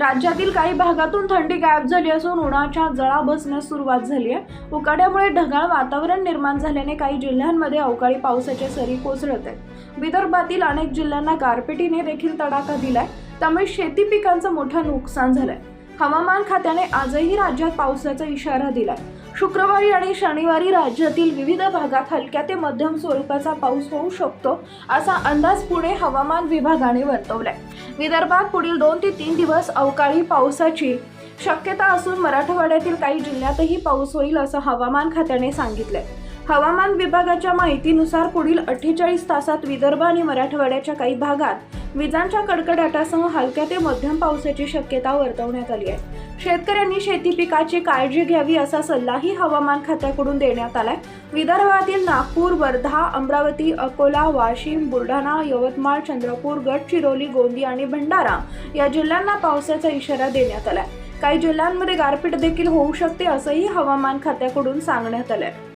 राज्यातील काही भागातून थंडी गायब झाली असून उन्हाच्या जळा बसण्यास सुरुवात झाली आहे. उकाड्यामुळे ढगाळ वातावरण निर्माण झाल्याने काही जिल्ह्यांमध्ये अवकाळी पावसाच्या सरी कोसळत आहेत. विदर्भातील अनेक जिल्ह्यांना गारपिटीने देखील तडाखा दिलाय. त्यामुळे शेती पिकांचं मोठं नुकसान झालंय. हवामान खात्याने आजही राज्यात पावसाचा इशारा दिलाय. शुक्रवारी आणि शनिवारी राज्यातील विविध भागात हलक्या ते मध्यम स्वरूपाचा पाऊस होऊ शकतो असा अंदाज पुणे हवामान विभागाने वर्तवलाय. विदर्भात पुढील दोन ते तीन दिवस अवकाळी पावसाची शक्यता असून मराठवाड्यातील काही जिल्ह्यातही पाऊस होईल असं हवामान खात्याने सांगितलंय. हवामान विभागाच्या माहितीनुसार पुढील अठ्ठेचाळीस तासात विदर्भ आणि मराठवाड्याच्या काही भागात विजांच्या कडकडाटासह हलक्या ते मध्यम पावसाची शक्यता वर्तवण्यात आली आहे. शेतकऱ्यांनी शेती पिकाची काळजी घ्यावी असा सल्लाही हवामान खात्याकडून देण्यात आलाय. विदर्भातील नागपूर वर्धा अमरावती अकोला वाशिम बुलढाणा यवतमाळ चंद्रपूर गडचिरोली गोंदी आणि भंडारा या जिल्ह्यांना पावसाचा इशारा देण्यात आलाय. काही जिल्ह्यांमध्ये गारपीट देखील होऊ शकते असंही हवामान खात्याकडून सांगण्यात आलंय.